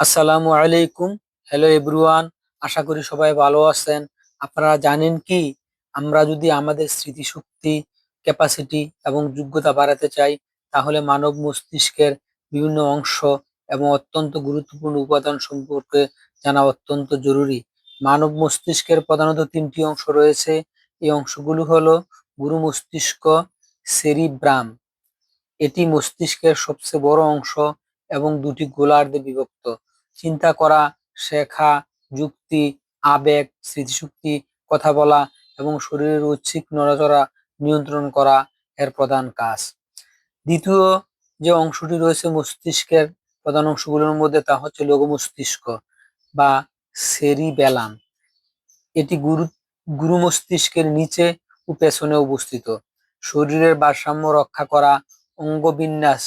আসসালামু আলাইকুম। Hello everyone আশা করি সবাই ভালো আছেন। আপনারা জানেন কি? আমরা যদি আমাদের স্মৃতিশক্তি ক্যাপাসিটি এবং যোগ্যতা বাড়াতে চাই, তাহলে মানব মস্তিষ্কের বিভিন্ন অংশ এবং অত্যন্ত গুরুত্বপূর্ণ উপাদান সম্পর্কে জানা অত্যন্ত জরুরি। মানব মস্তিষ্কের প্রধানত তিনটি অংশ রয়েছে। এই অংশগুলো হলো গুরু মস্তিষ্ক সেরিব্রাম এটি মস্তিষ্কের সবচেয়ে বড় অংশ এবং দুটি গোলার্ধে বিভক্ত। চিন্তা করা, শেখা, যুক্তি, আবেগ, স্মৃতিশক্তি, কথা বলা এবং শরীরের ঐচ্ছিক নড়াচড়া নিয়ন্ত্রণ করা এর প্রধান কাজ। দ্বিতীয় যে অংশটি রয়েছে মস্তিষ্কের প্রধান অংশগুলোর মধ্যে তা হচ্ছে লঘু মস্তিষ্ক বা সেরিবেলাম এটি গুরু গুরু মস্তিষ্কের নিচে ও পেছনে অবস্থিত। শরীরের ভারসাম্য রক্ষা করা, অঙ্গবিন্যাস,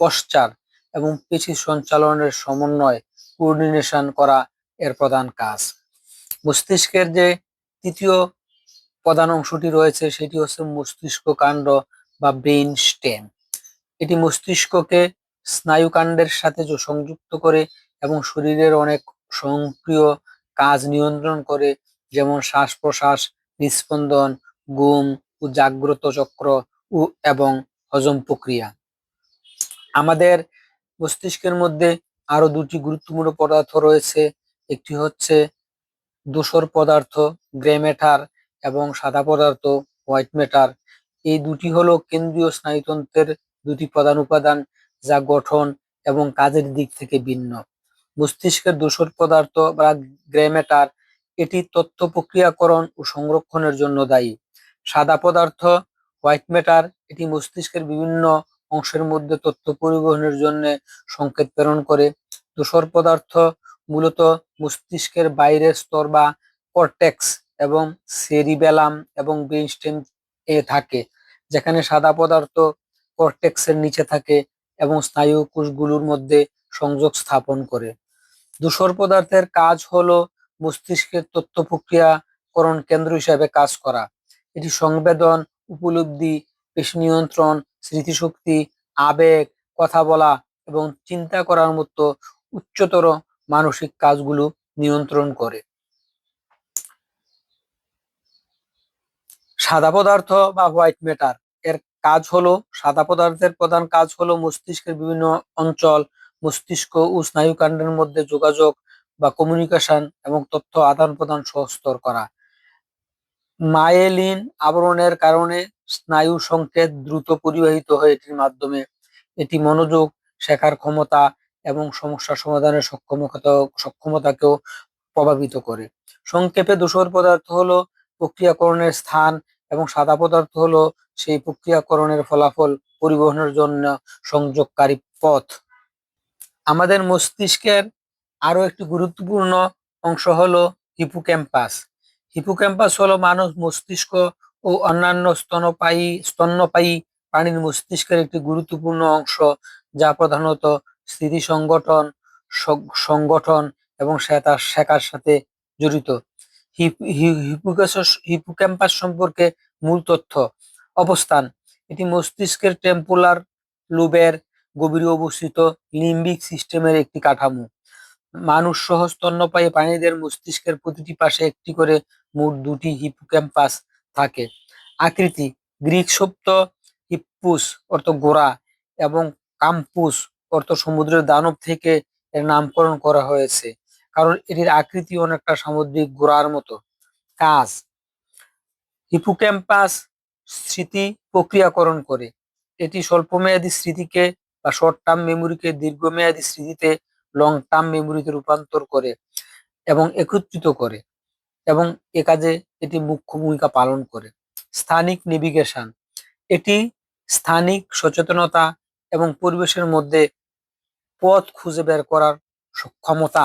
পশ্চার এবং পেশি সঞ্চালনের সমন্বয় কোঅর্ডিনেশন করা এর প্রধান কাজ। মস্তিষ্কের যে তৃতীয় প্রধান অংশটি রয়েছে, সেটি হচ্ছে মস্তিষ্ক কাণ্ড বা ব্রেইন স্টেম এটি মস্তিষ্ককে স্নায়ুকাণ্ডের সাথে সংযুক্ত করে এবং শরীরের অনেক সক্রিয় কাজ নিয়ন্ত্রণ করে, যেমন শ্বাস প্রশ্বাস হৃদস্পন্দন গুম ও জাগ্রত চক্র ও এবং হজম প্রক্রিয়া। আমাদের মস্তিষ্কের মধ্যে আরও দুটি গুরুত্বপূর্ণ পদার্থ রয়েছে। একটি হচ্ছে ধূসর পদার্থ, গ্রে ম্যাটার এবং সাদা পদার্থ, হোয়াইট ম্যাটার। এই দুটি হলো কেন্দ্রীয় স্নায়ুতন্ত্রের দুটি প্রধান উপাদান যা গঠন এবং কাজের দিক থেকে ভিন্ন। মস্তিষ্কের ধূসর পদার্থ বা গ্রে ম্যাটার, এটি তথ্য প্রক্রিয়াকরণ ও সংরক্ষণের জন্য দায়ী। সাদা পদার্থ, হোয়াইট ম্যাটার, এটি মস্তিষ্কের বিভিন্ন অংশের মধ্যে তথ্য পরিবহনের জন্য সংকেত প্রেরণ করে। ধূসর পদার্থ মূলত মস্তিষ্কের বাইরের স্তর বা কর্টেক্স এবং সেরিবেলাম এবং ব্রেইনস্টেম এ থাকে, যেখানে সাদা পদার্থ কর্টেক্সের নিচে থাকে এবং স্নায়ু কোষগুলোর মধ্যে সংযোগ স্থাপন করে। ধূসর পদার্থের কাজ হলো মস্তিষ্কের তথ্য প্রক্রিয়াকরণ কেন্দ্র হিসাবে কাজ করা। এটি সংবেদন, উপলব্ধি, পেশি নিয়ন্ত্রণ, স্মৃতিশক্তি, আবেগ, কথা বলা এবং চিন্তা করার মতো উচ্চতর মানসিক কাজগুলো নিয়ন্ত্রণ করে। সাদা পদার্থ বা হোয়াইট ম্যাটার এর কাজ হলো, সাদা পদার্থের প্রধান কাজ হলো মস্তিষ্কের বিভিন্ন অঞ্চল, মস্তিষ্ক ও স্নায়ুকাণ্ডের মধ্যে যোগাযোগ বা কমিউনিকেশন এবং তথ্য আদান প্রদান সহস্তর করা। মায়েলিন আবরণের কারণে স্নায়ু সংকেত দ্রুত পরিবাহিত হয় এটির মাধ্যমে। এটি মনোযোগ, শেখার ক্ষমতা এবং সমস্যা সমাধানের সক্ষমতা, সক্ষমতাকেও প্রভাবিত করে। সংক্ষেপে ধূসর পদার্থ হলো প্রক্রিয়াকরণের স্থান এবং সাদা পদার্থ হলো সেই প্রক্রিয়াকরণের ফলাফল পরিবহনের জন্য সংযোগকারী পথ। আমাদের মস্তিষ্কের আরও একটি গুরুত্বপূর্ণ অংশ হলো হিপোক্যাম্পাস। হিপোক্যাম্পাস হলো মানব মস্তিষ্ক ও অন্যান্য স্তনপায়ী স্তন্যপায়ী প্রাণীর মস্তিষ্কের একটি গুরুত্বপূর্ণ অংশ, যা প্রধানত স্মৃতি সংগঠন, সং- সংগঠন এবং শেখার শেখার সাথে জড়িত। হিপোক্যাম্পাস সম্পর্কে মূল তথ্য। অবস্থান, এটি মস্তিষ্কের টেম্পোলার লোবের গভীরে অবস্থিত লিম্বিক সিস্টেমের একটি কাঠামো। মানুষ সহ স্তন্যপায়ী প্রাণীদের মস্তিষ্কের প্রতিটি পাশে একটি করে মোট দুটি হিপোক্যাম্পাস থাকে। আকৃতি, গ্রিক শব্দ হিপ্পুস অর্থ গোড়া এবং কাম্পুস অর্থ সমুদ্রের দানব থেকে এর নামকরণ করা হয়েছে। কারণ এটির আকৃতি অনেকটা সামুদ্রিক গোড়ার মতো। কাজ। হিপোক্যাম্পাস স্মৃতি প্রক্রিয়াকরণ করে। এটি স্বল্পমেয়াদী স্মৃতিকে বা শর্ট টার্ম মেমোরিকে দীর্ঘমেয়াদী স্মৃতিতে লং টার্ম মেমোরিতে রূপান্তর করে এবং একত্রিত করে এবং এ কাজে এটি মুখ্য ভূমিকা পালন করে। স্থানিক নেভিগেশন। এটি স্থানিক সচেতনতা এবং পরিবেশের মধ্যে পথ খুঁজে বের করার সক্ষমতা।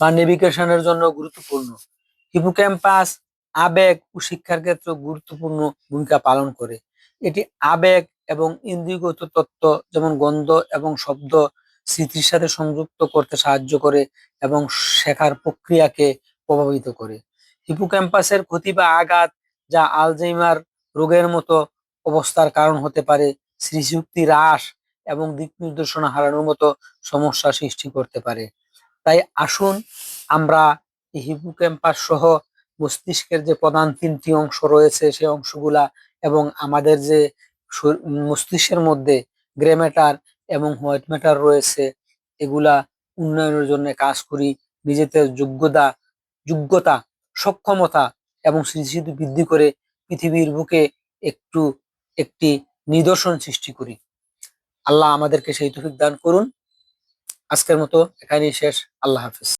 বা নেভিগেশনের জন্য গুরুত্বপূর্ণ। হিপোক্যাম্পাস আবেগ ও শিক্ষার ক্ষেত্রে গুরুত্বপূর্ণ ভূমিকা পালন করে। এটি আবেগ এবং ইন্দ্রিয়গত তত্ত্ব যেমন গন্ধ এবং শব্দ স্মৃতির সাথে সংযুক্ত করতে সাহায্য করে এবং শেখার প্রক্রিয়াকে প্রভাবিত করে। হিপোক্যাম্পাসের ক্ষতি বা আঘাত যা আলজাইমার রোগের মতো অবস্থার কারণ হতে পারে স্মৃতিশক্তি হ্রাস এবং দিক নির্দেশনা হারানোর মতো সমস্যা সৃষ্টি করতে পারে। তাই আসুন আমরা এই হিপোক্যাম্পাস সহ মস্তিষ্কের যে প্রধান তিনটি অংশ রয়েছে সেই অংশগুলা এবং আমাদের যে মস্তিষ্কের মধ্যে গ্রে ম্যাটার এবং হোয়াইট ম্যাটার রয়েছে, এগুলা উন্নয়নের জন্য কাজ করি। নিজেদের যোগ্যতা যোগ্যতা, সক্ষমতা এবং স্মৃতিশক্তি বৃদ্ধি করে পৃথিবীর বুকে একটু, একটি নিদর্শন সৃষ্টি করি। আল্লাহ আমাদেরকে সেই তফিক দান করুন। আজকের মতো এখানেই শেষ। আল্লাহ হাফিজ।